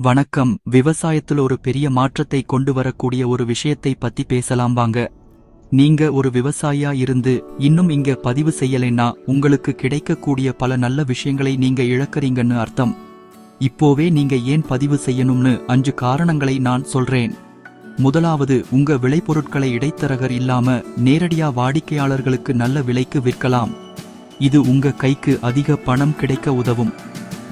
வணக்கம். விவசாயத்தில் ஒரு பெரிய மாற்றத்தை கொண்டு வரக்கூடிய ஒரு விஷயத்தை பத்தி பேசலாம் வாங்க. நீங்க ஒரு விவசாயியா இருந்து இன்னும் இங்க பதிவு செய்யலைன்னா உங்களுக்கு கிடைக்கக்கூடிய பல நல்ல விஷயங்களை நீங்க இழக்கறீங்கன்னு அர்த்தம். இப்போவே நீங்க ஏன் பதிவு செய்யணும்னு அஞ்சு காரணங்களை நான் சொல்றேன். முதலாவது உங்க விளைபொருட்களை இடைத்தரகர் இல்லாம நேரடியா வாடிக்கையாளர்களுக்கு நல்ல விலைக்கு விற்கலாம். இது உங்க கைக்கு அதிக பணம் கிடைக்க உதவும்.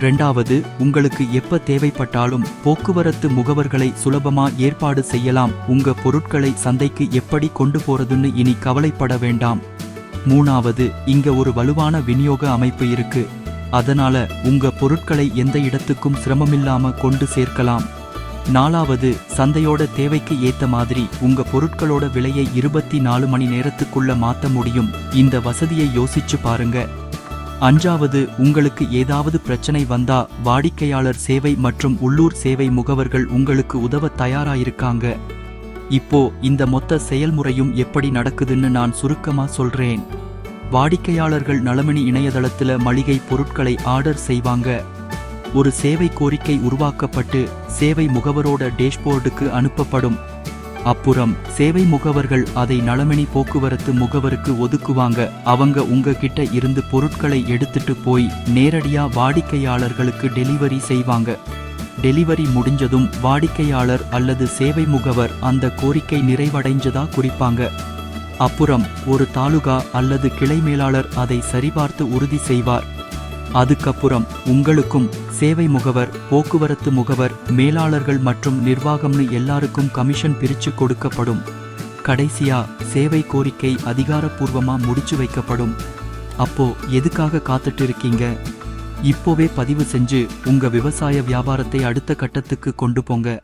ரெண்டாவது உங்களுக்கு எப்ப தேவைப்பட்டாலும் போக்குவரத்து முகவர்களை சுலபமா ஏற்பாடு செய்யலாம். உங்க பொருட்களை சந்தைக்கு எப்படி கொண்டு போறதுன்னு இனி கவலைப்பட வேண்டாம். மூணாவது இங்க ஒரு வலுவான விநியோக அமைப்பு இருக்கு. அதனால உங்க பொருட்களை எந்த இடத்துக்கும் சிரமமில்லாம கொண்டு சேர்க்கலாம். நாலாவது சந்தையோட தேவைக்கு ஏத்த மாதிரி உங்க பொருட்களோட விலையை இருபத்தி நாலு மணி நேரத்துக்குள்ள மாத்த முடியும். இந்த வசதியை யோசிச்சு பாருங்க. அஞ்சாவது உங்களுக்கு ஏதாவது பிரச்சனை வந்தா வாடிக்கையாளர் சேவை மற்றும் உள்ளூர் சேவை முகவர்கள் உங்களுக்கு உதவ தயாராயிருக்காங்க. இப்போ இந்த மொத்த செயல்முறையும் எப்படி நடக்குதுன்னு நான் சுருக்கமா சொல்றேன். வாடிக்கையாளர்கள் நலமணி இணையதளத்துல மளிகை பொருட்களை ஆர்டர் செய்வாங்க. ஒரு சேவை கோரிக்கை உருவாக்கப்பட்டு சேவை முகவரோட டேஷ்போர்டுக்கு அனுப்பப்படும். அப்புறம் சேவை முகவர்கள் அதை நலமணி போக்குவரத்து முகவருக்கு ஒதுக்குவாங்க. அவங்க உங்ககிட்ட இருந்து பொருட்களை எடுத்துட்டு போய் நேரடியா வாடிக்கையாளர்களுக்கு டெலிவரி செய்வாங்க. டெலிவரி முடிஞ்சதும் வாடிக்கையாளர் அல்லது சேவை முகவர் அந்த கோரிக்கை நிறைவடைஞ்சதா குறிப்பாங்க. அப்புறம் ஒரு தாலுகா அல்லது கிளை மேலாளர் அதை சரிபார்த்து உறுதி செய்வார். அதுக்கப்புறம் உங்களுக்கும் சேவை முகவர் போக்குவரத்து முகவர் மேலாளர்கள் மற்றும் நிர்வாகம்னு எல்லாருக்கும் கமிஷன் பிரிச்சு கொடுக்கப்படும். கடைசியா சேவை கோரிக்கை அதிகாரப்பூர்வமா முடிச்சு வைக்கப்படும். அப்போ எதுக்காக காத்துட்டு இருக்கீங்க? இப்போவே பதிவு செஞ்சு உங்க விவசாய வியாபாரத்தை அடுத்த கட்டத்துக்கு கொண்டு போங்க.